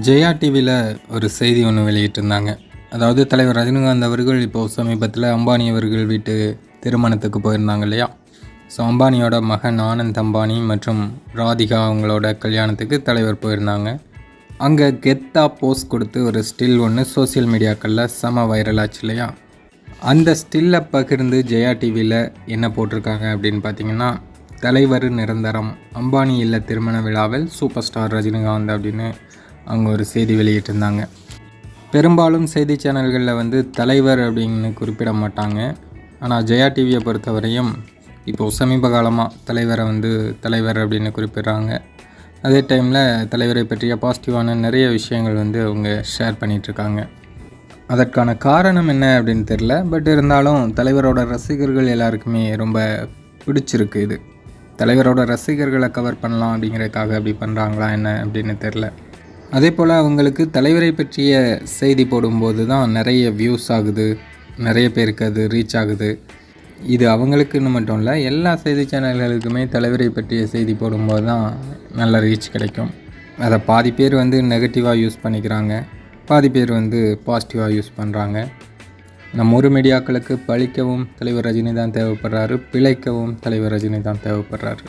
ஜெயா டிவியில் ஒரு செய்தி ஒன்று வெளியிட்டிருந்தாங்க. அதாவது தலைவர் ரஜினிகாந்த் அவர்கள் இப்போது சமீபத்தில் அம்பானி அவர்கள் வீட்டு திருமணத்துக்கு போயிருந்தாங்க இல்லையா? ஸோ அம்பானியோட மகன் ஆனந்த் அம்பானி மற்றும் ராதிகா அவங்களோட கல்யாணத்துக்கு தலைவர் போயிருந்தாங்க. அங்கே கெத்தா போஸ்ட் கொடுத்து ஒரு ஸ்டில் ஒன்று சோஷியல் மீடியாக்களில் செம வைரல் ஆச்சு இல்லையா? அந்த ஸ்டில்லை பகிர்ந்து ஜெயா டிவியில் என்ன போட்டிருக்காங்க அப்படின்னு பார்த்தீங்கன்னா தலைவர் நிரந்தரம் அம்பானி இல்ல திருமண விழாவில் சூப்பர் ஸ்டார் ரஜினிகாந்த் அப்படின்னு அவங்க ஒரு செய்தி வெளியிட்டிருந்தாங்க. பெரும்பாலும் செய்தி சேனல்களில் வந்து தலைவர் அப்படின்னு குறிப்பிட மாட்டாங்க. ஆனால் ஜெயா டிவியை பொறுத்தவரையும் இப்போது சமீப காலமாக தலைவரை வந்து தலைவர் அப்படின்னு குறிப்பிடுறாங்க. அதே டைமில் தலைவரை பற்றிய பாசிட்டிவான நிறைய விஷயங்கள் வந்து அவங்க ஷேர் பண்ணிகிட்ருக்காங்க அதற்கான காரணம் என்ன அப்படின்னு தெரில பட் இருந்தாலும் தலைவரோட ரசிகர்கள் எல்லாருக்குமே ரொம்ப பிடிச்சிருக்கு இது. தலைவரோட ரசிகர்களை கவர் பண்ணலாம் அப்படிங்கிறதுக்காக அப்படி பண்ணுறாங்களா என்ன அப்படின்னு தெரில அதே போல் அவங்களுக்கு தலைவரை பற்றிய செய்தி போடும்போது தான் நிறைய வியூஸ் ஆகுது நிறைய பேருக்கு அது ரீச் ஆகுது. இது அவங்களுக்குன்னு மட்டும் இல்லை எல்லா செய்தி சேனல்களுக்குமே தலைவரை பற்றிய செய்தி போடும்போது தான் நல்ல ரீச் கிடைக்கும். அதை பாதி பேர் வந்து நெகட்டிவாக யூஸ் பண்ணிக்கிறாங்க பாதி பேர் வந்து பாசிட்டிவாக யூஸ் பண்ணுறாங்க நம்ம ஒரு மீடியாக்களுக்கு பழிக்கவும் தலைவர் ரஜினி தான் தேவைப்படுறாரு பிழைக்கவும் தலைவர் ரஜினி தான் தேவைப்படுறாரு.